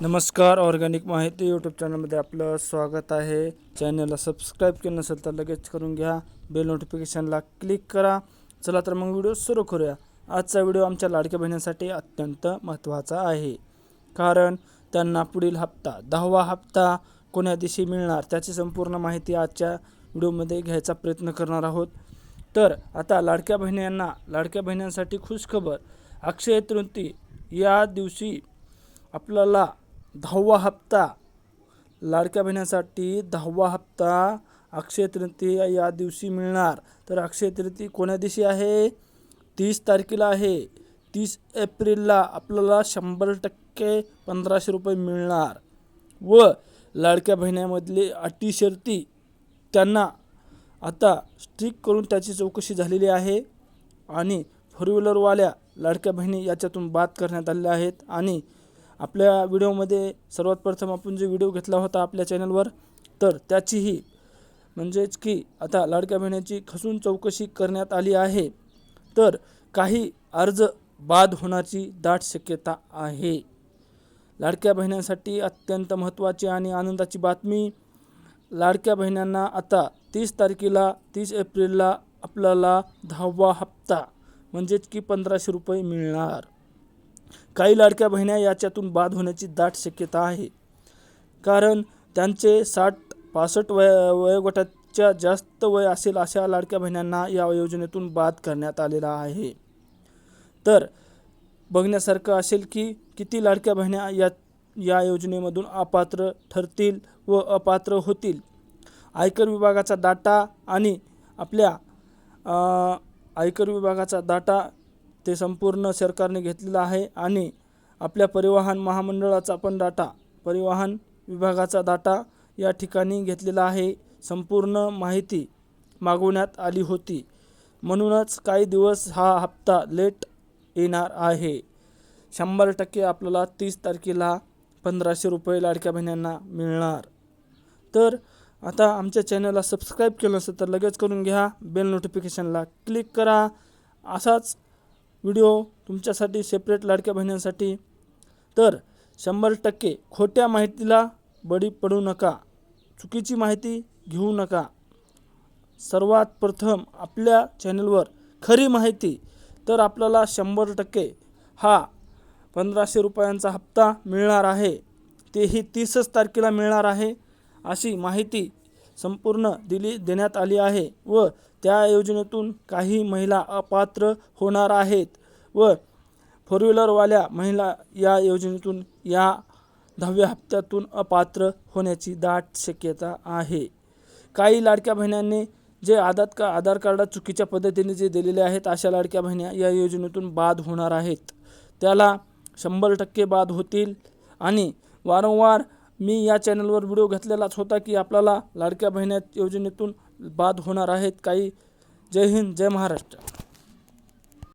नमस्कार ऑर्गॅनिक माहिती यूट्यूब चॅनलमध्ये आपलं स्वागत आहे. चॅनलला सबस्क्राईब केलं नसेल तर लगेच करून घ्या. बेल नोटिफिकेशनला क्लिक करा. चला तर मग व्हिडिओ सुरू करूया. आजचा व्हिडिओ आमच्या लाडक्या बहिणींसाठी अत्यंत महत्त्वाचा आहे. कारण त्यांना पुढील हप्ता दहावा हप्ता कोण्या दिवशी मिळणार त्याची संपूर्ण माहिती आजच्या व्हिडिओमध्ये घ्यायचा प्रयत्न करणार आहोत. तर आता लाडक्या बहिणींना लाडक्या बहिणींसाठी खुशखबर. अक्षय तृती या दिवशी आपल्याला दहावा हप्ता. लाडक्या बहिणीसाठी दहावा हप्ता. अक्षय तृतीया या दिवशी मिळणार. तर अक्षय तृतीय कोण्या दिवशी आहे? तीस तारखेला आहे. तीस एप्रिलला आपल्याला शंभर टक्के पंधराशे रुपये मिळणार. व लाडक्या बहिण्यामधले अटी शर्ती त्यांना आता स्ट्रिक करून त्याची चौकशी झालेली आहे. आणि फोर व्हीलरवाल्या लाडक्या बहिणी याच्यातून बाद करण्यात आलेल्या आहेत. आणि आपल्या व्हिडिओमध्ये सर्वात प्रथम आपण जे व्हिडिओ घेतला होता आपल्या चॅनलवर तर त्याचीही म्हणजेच की आता लाडक्या बहिणीची खसून चौकशी करण्यात आली आहे तर काही अर्ज बाद होण्याची दाट शक्यता आहे. लाडक्या बहिण्यांसाठी अत्यंत महत्त्वाची आणि आनंदाची बातमी लाडक्या बहिण्यांना आता तीस तारखेला तीस एप्रिलला आपल्याला दहावा हप्ता म्हणजेच की पंधराशे रुपये मिळणार. काही लाडक्या बहिण्या याच्यातून बाद होण्याची दाट शक्यता आहे. कारण त्यांचे साठ पासष्ट वय वयोगटाच्या जास्त वय असेल अशा लाडक्या बहिण्यांना या योजनेतून बाद करण्यात आलेला आहे. तर बघण्यासारखं असेल की किती लाडक्या बहिण्या या या योजनेमधून अपात्र ठरतील व अपात्र होतील. आयकर विभागाचा डाटा आणि आपल्या आयकर विभागाचा डाटा ते संपूर्ण सरकारने घेतलेलं आहे आणि आपल्या परिवहन महामंडळाचा पण डाटा परिवहन विभागाचा डाटा या ठिकाणी घेतलेला आहे. संपूर्ण माहिती मागवण्यात आली होती. म्हणूनच काही दिवस हा हप्ता लेट येणार आहे. शंभर टक्के आपल्याला तीस तारखेला पंधराशे रुपये लाडक्या बहिण्यांना मिळणार. तर आता आमच्या चॅनलला सबस्क्राईब केलं नसेल तर लगेच करून घ्या. बेल नोटिफिकेशनला क्लिक करा. असाच व्हिडिओ तुमच्यासाठी सेपरेट लाडक्या बहिणींसाठी. तर शंभर टक्के खोट्या माहितीला बळी पडू नका. चुकीची माहिती घेऊ नका. सर्वात प्रथम आपल्या चॅनलवर खरी माहिती तर आपल्याला शंभर टक्के हा पंधराशे रुपयांचा हप्ता मिळणार आहे. तेही तीसच तारखेला मिळणार आहे अशी माहिती संपूर्ण दिली देण्यात आली आहे व त्या योजनेतून काही महिला अपात्र होणार आहेत व फोर व्हीलरवाल्या महिला या योजनेतून या दहाव्या हप्त्यातून अपात्र होण्याची दाट शक्यता आहे. काही लाडक्या बहिण्यांनी जे आधार का आधार कार्ड चुकीच्या पद्धतीने जे दिलेले आहेत अशा लाडक्या बहिण्या या योजनेतून बाद होणार आहेत. त्याला शंभर टक्के बाद होतील आणि वारंवार मी या चॅनलवर व्हिडिओ घेतलेलाच होता की आपल्याला लाडक्या बहिण्या योजनेतून बाद होणार आहेत. काही जय हिंद जय महाराष्ट्र.